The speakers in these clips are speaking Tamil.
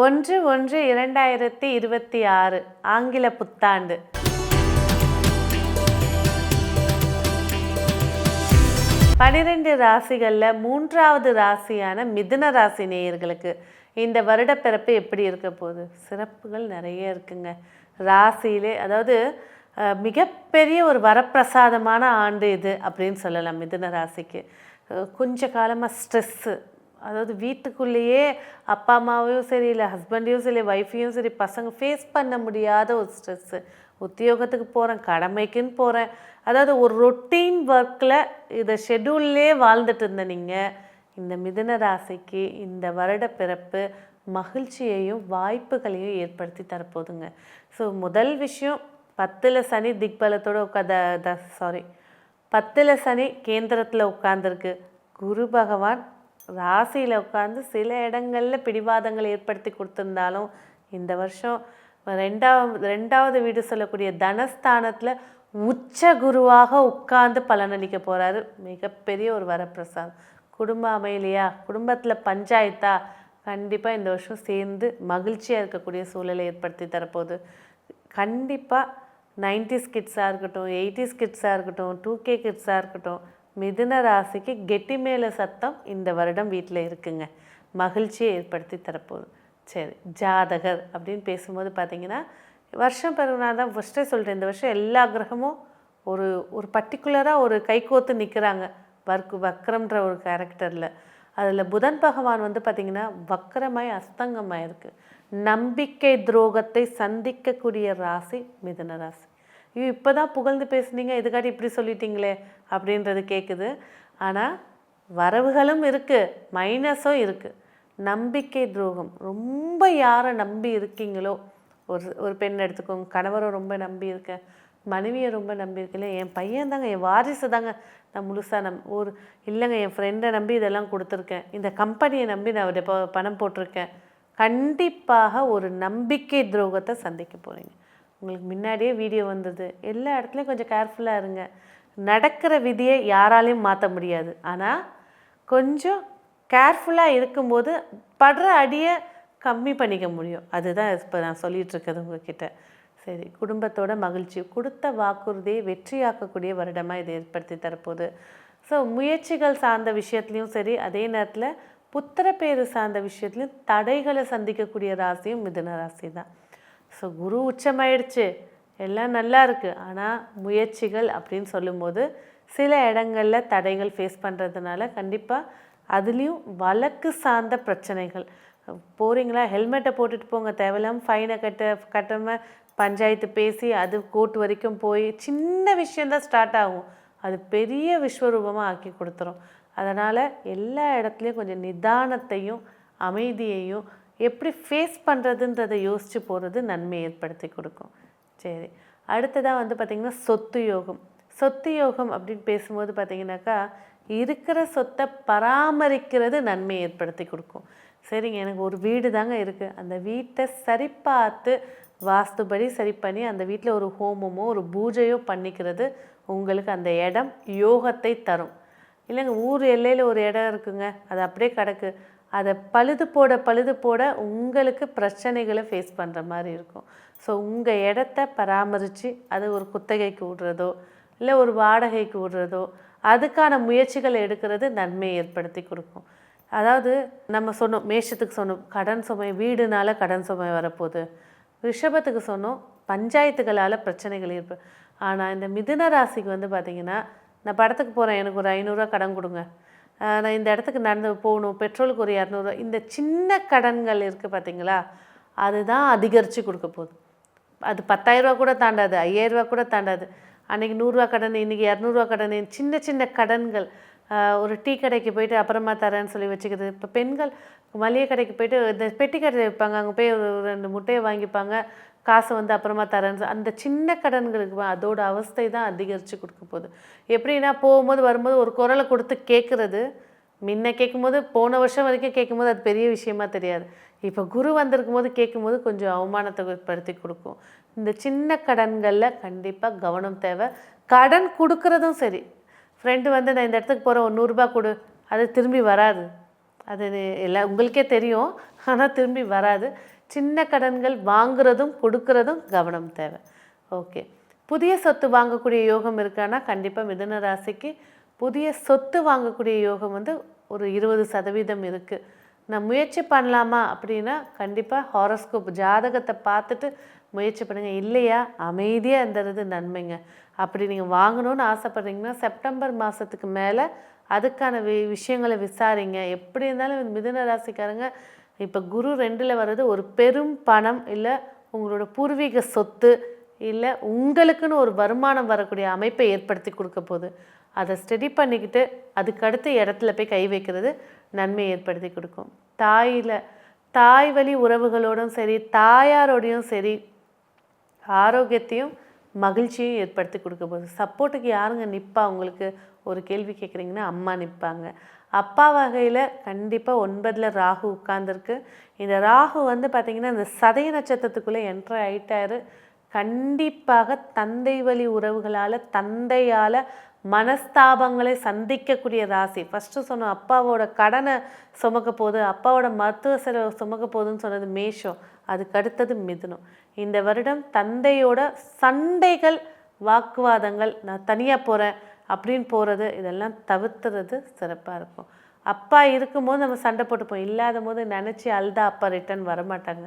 ஒன்று ஒன்று இரண்டாயிரத்தி இருபத்தி ஆறு ஆங்கில புத்தாண்டு. பனிரெண்டு ராசிகளில் மூன்றாவது ராசியான மிதுன ராசி நேயர்களுக்கு இந்த வருட பிறப்பு எப்படி இருக்க போகுது? சிறப்புகள் நிறைய இருக்குங்க. ராசியிலே அதாவது மிகப்பெரிய ஒரு வரப்பிரசாதமான ஆண்டு இது அப்படின்னு சொல்லலாம் மிதுன ராசிக்கு. கொஞ்ச காலமாக ஸ்ட்ரெஸ்ஸு அதாவது வீட்டுக்குள்ளேயே அப்பா அம்மாவையும் சரி இல்லை ஹஸ்பண்டையும் சரி ஒய்ஃபையும் சரி பசங்க ஃபேஸ் பண்ண முடியாத ஒரு ஸ்ட்ரெஸ்ஸு உத்தியோகத்துக்கு போகிறேன் கடமைக்குன்னு போகிறேன் அதாவது ஒரு ரொட்டீன் ஒர்க்கில் இதை ஷெடியூல்லே வாழ்ந்துட்டு இருந்த நீங்கள் இந்த மிதுன ராசிக்கு இந்த வருட பிறப்பு மகிழ்ச்சியையும் வாய்ப்புகளையும் ஏற்படுத்தி தரப்போகுதுங்க. ஸோ முதல் விஷயம் பத்தில் சனி திக்பலத்தோட உட்காத சாரி பத்தில் சனி கேந்திரத்தில் உட்காந்துருக்கு குரு பகவான் ராசியில் உட்காந்து சில இடங்களில் பிடிவாதங்கள் ஏற்படுத்தி கொடுத்துருந்தாலும் இந்த வருஷம் ரெண்டாவது ரெண்டாவது வீடு சொல்லக்கூடிய தனஸ்தானத்தில் உச்ச குருவாக உட்கார்ந்து பலனளிக்க போகிறாரு மிகப்பெரிய ஒரு வரப்பிரசாதம். குடும்ப அமையிலையா? குடும்பத்தில் பஞ்சாயத்தா? கண்டிப்பாக இந்த வருஷம் சேர்ந்து மகிழ்ச்சியாக இருக்கக்கூடிய சூழலை ஏற்படுத்தி தரப்போகுது. கண்டிப்பாக நைன்டிஸ் கிட்ஸாக இருக்கட்டும் எயிட்டிஸ் கிட்ஸாக இருக்கட்டும் டூ கே கிட்ஸாக இருக்கட்டும் மிதுன ராசிக்கு கெட்டி மேலே சத்தம் இந்த வருடம் வீட்டில் இருக்குங்க. மகிழ்ச்சியை ஏற்படுத்தி தரப்போகுது. சரி ஜாதகர் அப்படின்னு பேசும்போது பார்த்தீங்கன்னா வருஷம் பிறகுனா தான் ஃபஸ்ட்டே சொல்கிறேன் இந்த வருஷம் எல்லா கிரகமும் ஒரு ஒரு பர்டிகுலராக ஒரு கைகோத்து நிற்கிறாங்க வர்க்கு வக்ரம்ன்ற ஒரு கேரக்டரில் அதில் புதன் பகவான் வந்து பார்த்திங்கன்னா வக்கரமாய் அஸ்தங்கமாக இருக்குது நம்பிக்கை துரோகத்தை சந்திக்கக்கூடிய ராசி மிதுன ராசி. ஐயோ இப்போ தான் புகழ்ந்து பேசுனீங்க இதுக்காட்டி இப்படி சொல்லிட்டீங்களே? அப்படின்றது கேட்குது ஆனால் வரவுகளும் இருக்குது மைனஸும் இருக்குது நம்பிக்கை துரோகம். ரொம்ப யாரை நம்பி இருக்கீங்களோ? ஒரு ஒரு பெண் எடுத்துக்கோங்க. கணவரை ரொம்ப நம்பி இருக்கேன். மனைவியை ரொம்ப நம்பி என் பையன் தாங்க என் வாரிசு தாங்க. நான் முழுசாக நம் ஒரு இல்லைங்க என் ஃப்ரெண்டை நம்பி இதெல்லாம் கொடுத்துருக்கேன். இந்த கம்பெனியை நம்பி நான் டெபோ பணம் போட்டிருக்கேன். கண்டிப்பாக ஒரு நம்பிக்கை துரோகத்தை சந்திக்க போகிறீங்க உங்களுக்கு முன்னாடியே வீடியோ வந்தது. எல்லா இடத்துலையும் கொஞ்சம் கேர்ஃபுல்லாக இருங்க. நடக்கிற விதியை யாராலையும் மாற்ற முடியாது. ஆனால் கொஞ்சம் கேர்ஃபுல்லாக இருக்கும்போது படுற அடியை கம்மி பண்ணிக்க முடியும். அதுதான் இப்போ நான் சொல்லிட்டு உங்ககிட்ட. சரி குடும்பத்தோட மகிழ்ச்சி. கொடுத்த வாக்குறுதியை வெற்றியாக்கக்கூடிய வருடமாக இதை ஏற்படுத்தி தரப்போகுது. ஸோ முயற்சிகள் சார்ந்த விஷயத்துலையும் சரி அதே நேரத்தில் புத்திரப்பேறு சார்ந்த விஷயத்துலையும் தடைகளை சந்திக்கக்கூடிய ராசியும் மிதுன ராசி தான் ஸோ குரு உச்சமாயிடுச்சு. எல்லாம் நல்லா இருக்குது ஆனால் முயற்சிகள் அப்படின்னு சொல்லும்போது சில இடங்களில் தடைகள் ஃபேஸ் பண்ணுறதுனால கண்டிப்பாக அதுலேயும் வழக்கு சார்ந்த பிரச்சனைகள். போகிறீங்களா ஹெல்மெட்டை போட்டுட்டு போங்க. தேவையில்லாமல் ஃபைனை கட்ட கட்டாமல் பஞ்சாயத்து பேசி அது கோர்ட் வரைக்கும் போய் சின்ன விஷயந்தான் ஸ்டார்ட் ஆகும். அது பெரிய விஸ்வரூபமாக ஆக்கி கொடுத்துரும். அதனால் எல்லா இடத்துலையும் கொஞ்சம் நிதானத்தையும் அமைதியையும் எப்படி ஃபேஸ் பண்ணுறதுன்றதை யோசித்து போகிறது நன்மை ஏற்படுத்தி கொடுக்கும். சரி. அடுத்ததாக வந்து பார்த்திங்கன்னா சொத்து யோகம். சொத்து யோகம் அப்படின்னு பேசும்போது பார்த்தீங்கன்னாக்கா இருக்கிற சொத்தை பராமரிக்கிறது நன்மை ஏற்படுத்தி கொடுக்கும். சரிங்க எனக்கு ஒரு வீடு தாங்க இருக்குது அந்த வீட்டை சரி பார்த்து வாஸ்துபடி சரி பண்ணி அந்த வீட்டில் ஒரு ஹோமமோ ஒரு பூஜையோ பண்ணிக்கிறது உங்களுக்கு அந்த இடம் யோகத்தை தரும். இல்லைங்க ஊர் எல்லையில் ஒரு இடம் இருக்குங்க. அது அப்படியே கிடக்கு. அதை பழுது போட பழுது போட உங்களுக்கு பிரச்சனைகளை ஃபேஸ் பண்ணுற மாதிரி இருக்கும். ஸோ உங்கள் இடத்த பராமரித்து அது ஒரு குத்தகைக்கு விடுறதோ இல்லை ஒரு வாடகைக்கு விடுறதோ அதுக்கான முயற்சிகளை எடுக்கிறது நன்மையை ஏற்படுத்தி கொடுக்கும். அதாவது நம்ம சொன்னோம் மேஷத்துக்கு சொன்னோம் கடன் சுமை வீடுனால கடன் சுமை வரப்போகுது. ரிஷபத்துக்கு சொன்னோம் பஞ்சாயத்துகளால் பிரச்சனைகள் ஏற்ப ஆனால் இந்த மிதுன ராசிக்கு வந்து பார்த்திங்கன்னா நான் படத்துக்கு போகிறேன் எனக்கு ஒரு ஐநூறுரூவா கடன் கொடுங்க. நான் இந்த இடத்துக்கு நடந்து போகணும் பெட்ரோலுக்கு ஒரு இரநூறுவா இந்த சின்ன கடன்கள் இருக்குது பார்த்தீங்களா அதுதான் அதிகரித்து கொடுக்க போகுது. அது பத்தாயிரரூவா கூட தாண்டாது ஐயாயிரரூவா கூட தாண்டாது. அன்றைக்கி நூறுரூவா கடன் இன்றைக்கி இரநூறுவா கடன் சின்ன சின்ன கடன்கள் ஒரு டீ கடைக்கு போயிட்டு அப்புறமா தரேன்னு சொல்லி வச்சுக்கிறது. இப்போ பெண்கள் மளிகை கடைக்கு போயிட்டு இந்த பெட்டி கடை வைப்பாங்க அங்கே போய் ஒரு ரெண்டு முட்டையை வாங்கிப்பாங்க காசை வந்து அப்புறமா தரேன் அந்த சின்ன கடன்களுக்கு அதோட அவஸ்தை தான் அதிகரித்து கொடுக்க போகுது. எப்படின்னா போகும்போது வரும்போது ஒரு குரலை கொடுத்து கேட்குறது முன்ன கேட்கும்போது போன வருஷம் வரைக்கும் கேட்கும்போது அது பெரிய விஷயமா தெரியாது. இப்போ குரு வந்திருக்கும் போது கேட்கும்போது கொஞ்சம் அவமானத்தை படுத்தி கொடுக்கும். இந்த சின்ன கடன்களில் கண்டிப்பாக கவனம் தேவை. கடன் கொடுக்குறதும் சரி. ஃப்ரெண்டு வந்து நான் இந்த இடத்துக்கு போகிறேன் ஒரு நூறுரூபா கொடு. அது திரும்பி வராது. அது எல்லாம் உங்களுக்கே தெரியும். ஆனால் திரும்பி வராது. சின்ன கடன்கள் வாங்குறதும் கொடுக்கறதும் கவனம் தேவை. ஓகே. புதிய சொத்து வாங்கக்கூடிய யோகம் இருக்கான்னா கண்டிப்பாக மிதுன ராசிக்கு புதிய சொத்து வாங்கக்கூடிய யோகம் வந்து ஒரு இருபது சதவீதம் இருக்குது நான் முயற்சி பண்ணலாமா அப்படின்னா கண்டிப்பாக ஹாரோஸ்கோப் ஜாதகத்தை பார்த்துட்டு முயற்சி பண்ணுங்கள் இல்லையா? அமைதியாக இருந்தது நன்மைங்க. அப்படி நீங்கள் வாங்கணும்னு ஆசைப்பட்றீங்கன்னா செப்டம்பர் மாதத்துக்கு மேலே அதுக்கான வி விஷயங்களை விசாரிங்க. எப்படி இருந்தாலும் மிதுன ராசிக்காரங்க இப்போ குரு ரெண்டில் வர்றது ஒரு பெரும் பணம் இல்லை உங்களோட பூர்வீக சொத்து இல்லை உங்களுக்குன்னு ஒரு வருமானம் வரக்கூடிய அமைப்பை ஏற்படுத்தி கொடுக்க போகுது. அதை ஸ்டடி பண்ணிக்கிட்டு அதுக்கடுத்த இடத்துல போய் கை வைக்கிறது நன்மை ஏற்படுத்தி கொடுக்கும். தாயில் தாய் வழி உறவுகளோடும் சரி தாயாரோடையும் சரி ஆரோக்கியத்தையும் மகிழ்ச்சியும் ஏற்படுத்தி கொடுக்க போகுது. சப்போர்ட்டுக்கு யாருங்க நிற்பா உங்களுக்கு ஒரு கேள்வி கேட்குறீங்கன்னா அம்மா நிற்பாங்க அப்பா வகையில் கண்டிப்பாக ஒன்பதில் ராகு உட்கார்ந்துருக்கு. இந்த ராகு வந்து பார்த்திங்கன்னா இந்த சதய நட்சத்திரத்துக்குள்ளே என்ட்ரு ஆகிட்டாரு கண்டிப்பாக தந்தை வழி உறவுகளால் தந்தையால் மனஸ்தாபங்களை சந்திக்கக்கூடிய ராசி. ஃபஸ்ட்டு சொன்னோம் அப்பாவோட கடனை சுமக்க போகுது அப்பாவோட மருத்துவ செலவு சுமக்க போகுதுன்னு சொன்னது மேஷம். அதுக்கு அடுத்தது மிதுனம். இந்த வருடம் தந்தையோட சண்டைகள் வாக்குவாதங்கள். நான் தனியாக போகிறேன் அப்படின்னு போகிறது இதெல்லாம் தவிர்த்துறது சிறப்பாக இருக்கும். அப்பா இருக்கும்போது நம்ம சண்டை போட்டுப்போம். இல்லாத போது நினச்சி அழுதா அப்பா ரிட்டன் வரமாட்டாங்க.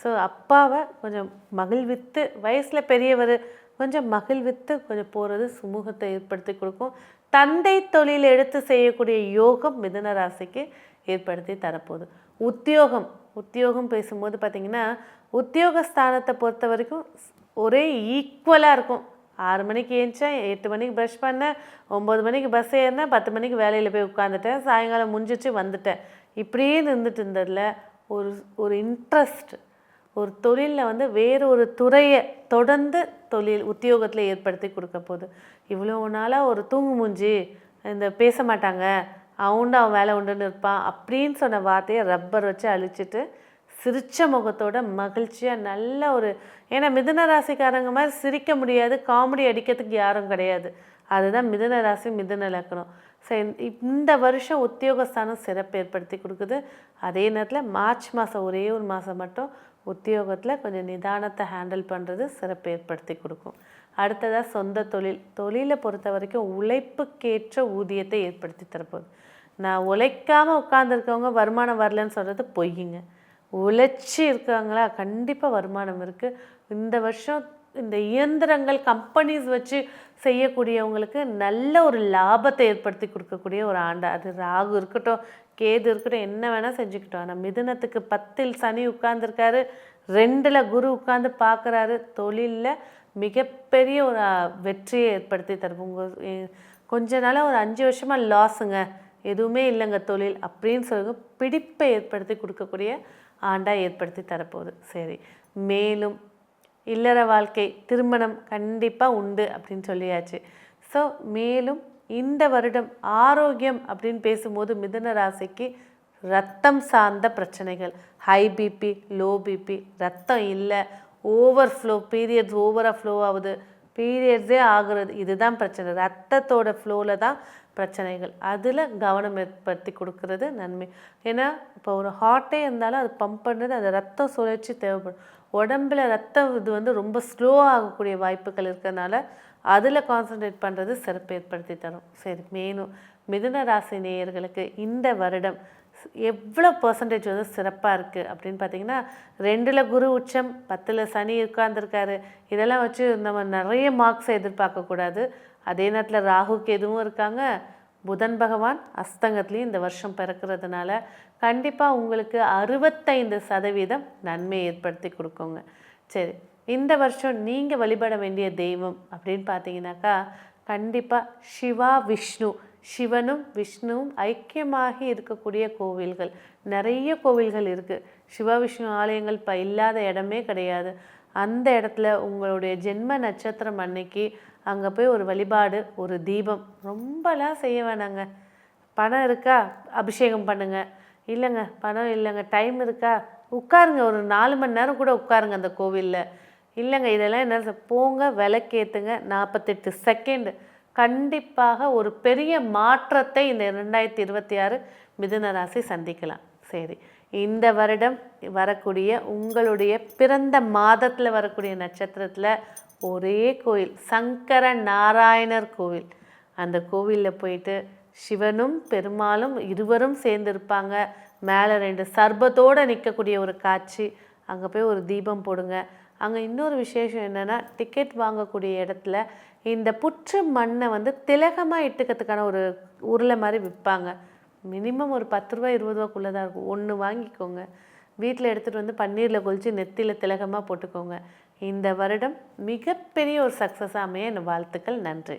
ஸோ அப்பாவை கொஞ்சம் மகிழ்வித்து வயசில் பெரியவர் கொஞ்சம் மகிழ்வித்து கொஞ்சம் போகிறது சுமூகத்தை ஏற்படுத்தி கொடுக்கும். தந்தை தொழில் எடுத்து செய்யக்கூடிய யோகம் மிதன ராசிக்கு ஏற்படுத்தி தரப்போகுது. உத்தியோகம் உத்தியோகம் பேசும்போது பார்த்திங்கன்னா உத்தியோக ஸ்தானத்தை பொறுத்த வரைக்கும் ஒரே ஈக்குவலாக இருக்கும். ஆறு மணிக்கு ஏஞ்சேன் எட்டு மணிக்கு ப்ரஷ் பண்ணேன் ஒம்பது மணிக்கு பஸ் ஏறினேன் பத்து மணிக்கு வேலையில் போய் உட்காந்துட்டேன் சாயங்காலம் முடிஞ்சிச்சு வந்துட்டேன். இப்படியே நின்றுட்டு இருந்ததில் ஒரு ஒரு இன்ட்ரெஸ்ட் ஒரு தொழிலில் வந்து வேறு ஒரு துறையை தொடர்ந்து தொழில் உத்தியோகத்தில் ஏற்படுத்தி கொடுக்க போகுது. இவ்வளோ நாளாக ஒரு தூங்கு மூஞ்சி இந்த பேச மாட்டாங்க அவன் அவன் வேலை உண்டுன்னு இருப்பான் அப்படின்னு சொன்ன வார்த்தையை ரப்பர் வச்சு அழிச்சிட்டு சிரிச்ச முகத்தோட மகிழ்ச்சியாக நல்ல ஒரு ஏன்னா மிதுன ராசிக்காரங்க மாதிரி சிரிக்க முடியாது காமெடி அடிக்கிறதுக்கு யாரும் கிடையாது. அதுதான் மிதுன ராசி மிதுன லக்கணம் சரி இந்த வருஷம் உத்தியோகஸ்தானம் சிறப்பு ஏற்படுத்தி கொடுக்குது. அதே நேரத்தில் மார்ச் மாதம் ஒரே ஒரு மாதம் மட்டும் உத்தியோகத்தில் கொஞ்சம் நிதானத்தை ஹேண்டில் பண்ணுறது சிறப்பு ஏற்படுத்தி கொடுக்கும். அடுத்ததாக சொந்த தொழில். தொழிலை பொறுத்த வரைக்கும் உழைப்புக்கேற்ற ஊதியத்தை ஏற்படுத்தி தரப்போகுது. நான் உழைக்காமல் உட்காந்துருக்கவங்க வருமானம் வரலன்னு சொல்கிறது பொய்யுங்க உழைச்சி இருக்காங்களா? கண்டிப்பாக வருமானம் இருக்குது இந்த வருஷம் இந்த இயந்திரங்கள் கம்பெனிஸ் வச்சு செய்யக்கூடியவங்களுக்கு நல்ல ஒரு லாபத்தை ஏற்படுத்தி கொடுக்கக்கூடிய ஒரு ஆண்டு. அது ராகு இருக்கட்டும் கேது இருக்கட்டும் என்ன வேணால் செஞ்சுக்கிட்டோம். ஆனால் மிதுனத்துக்கு பத்தில் சனி உட்கார்ந்துருக்காரு. ரெண்டில் குரு உட்காந்து பார்க்குறாரு. தொழிலில் மிகப்பெரிய ஒரு வெற்றியை ஏற்படுத்தி தரும் உங்கள் கொஞ்ச நாளாக ஒரு அஞ்சு வருஷமாக லாஸுங்க எதுவுமே இல்லைங்க தொழில் அப்படின்னு சொல்லுங்க பிடிப்பை ஏற்படுத்தி கொடுக்கக்கூடிய ஆண்டாக ஏற்படுத்தி தரப்போகுது. சரி. மேலும் இல்லற வாழ்க்கை திருமணம் கண்டிப்பாக உண்டு அப்படின்னு சொல்லியாச்சு. ஸோ மேலும் இந்த வருடம் ஆரோக்கியம் அப்படின்னு பேசும்போது மிதுன ராசிக்கு ரத்தம் சார்ந்த பிரச்சனைகள். ஹை பிபி லோ பிபி ரத்தம் இல்லை. ஓவர் ஃப்ளோ பீரியட்ஸ் ஓவராக ஃப்ளோ ஆகுது. பீரியட்ஸே ஆகிறது. இதுதான் பிரச்சனை. ரத்தத்தோட ஃப்ளோவில் தான் பிரச்சனைகள். அதில் கவனம் ஏற்படுத்தி கொடுக்கறது நன்மை. ஏன்னா இப்போ ஒரு ஹார்ட்டே இருந்தாலும் அது பம்ப் பண்ணுறது அந்த ரத்தம் சுழற்சி தேவைப்படும். உடம்புல ரத்தம் இது வந்து ரொம்ப ஸ்லோ ஆகக்கூடிய வாய்ப்புகள் இருக்கிறதுனால அதில் கான்சன்ட்ரேட் பண்ணுறது சிறப்பு ஏற்படுத்தி தரும். சரி மேலும் மிதுன ராசி நேயர்களுக்கு இந்த வருடம் எவ்வளோ பர்சன்டேஜ் வந்து சிறப்பாக இருக்குது அப்படின்னு பார்த்தீங்கன்னா ரெண்டில் குரு உச்சம் பத்தில் சனி உட்கார்ந்துருக்காரு. இதெல்லாம் வச்சு நம்ம நிறைய மார்க்ஸை எதிர்பார்க்கக்கூடாது அதே நேரத்தில் ராகுக்கு எதுவும் இருக்காங்க. புதன் பகவான் அஸ்தங்கத்துலேயும் இந்த வருஷம் பிறக்கிறதுனால கண்டிப்பாக உங்களுக்கு அறுபத்தைந்து சதவீதம் நன்மை ஏற்படுத்தி கொடுக்குங்க. சரி இந்த வருஷம் நீங்கள் வழிபட வேண்டிய தெய்வம் அப்படின்னு பார்த்தீங்கன்னாக்கா கண்டிப்பாக சிவா விஷ்ணு சிவனும் விஷ்ணுவும் ஐக்கியமாகி இருக்கக்கூடிய கோவில்கள். நிறைய கோவில்கள் இருக்குது சிவ விஷ்ணு ஆலயங்கள் இப்போ இல்லாத இடமே கிடையாது. அந்த இடத்துல உங்களுடைய ஜென்ம நட்சத்திரம் அன்னைக்கு அங்கே போய் ஒரு வழிபாடு ஒரு தீபம். ரொம்பலாம் செய்ய வேணாங்க. பணம் இருக்கா? அபிஷேகம் பண்ணுங்க. இல்லைங்க பணம் இல்லைங்க. டைம் இருக்கா? உட்காருங்க. ஒரு நாலு மணி நேரம் கூட உட்காருங்க அந்த கோவிலில். இல்லைங்க இதெல்லாம் என்ன போங்க விளக்கேற்றுங்க நாற்பத்தெட்டு செகண்ட் கண்டிப்பாக ஒரு பெரிய மாற்றத்தை இந்த ரெண்டாயிரத்தி இருபத்தி ஆறு மிதுன ராசி சந்திக்கலாம். சரி இந்த வருடம் வரக்கூடிய உங்களுடைய பிறந்த மாதத்தில் வரக்கூடிய நட்சத்திரத்தில் ஒரே கோயில் சங்கர நாராயணர் கோவில். அந்த கோவிலில் போயிட்டு சிவனும் பெருமாளும் இருவரும் சேர்ந்துருப்பாங்க. மேலே ரெண்டு சர்பத்தோடு நிற்கக்கூடிய ஒரு காட்சி. அங்கே போய் ஒரு தீபம் போடுங்க. அங்கே இன்னொரு விசேஷம் என்னென்னா டிக்கெட் வாங்கக்கூடிய இடத்துல இந்த புற்று மண்ணை வந்து திலகமாக இட்டுக்கிறதுக்கான ஒரு உருளை மாதிரி விற்பாங்க. மினிமம் ஒரு பத்து ரூபா இருபது ரூபாக்குள்ளே தான் இருக்கும். ஒன்று வாங்கிக்கோங்க. வீட்டில் எடுத்துகிட்டு வந்து பன்னீரில் கொலிச்சு நெத்தியில் திலகமாக போட்டுக்கோங்க. இந்த வருடம் மிகப்பெரிய ஒரு சக்ஸஸாக அமைய என் வாழ்த்துக்கள். நன்றி.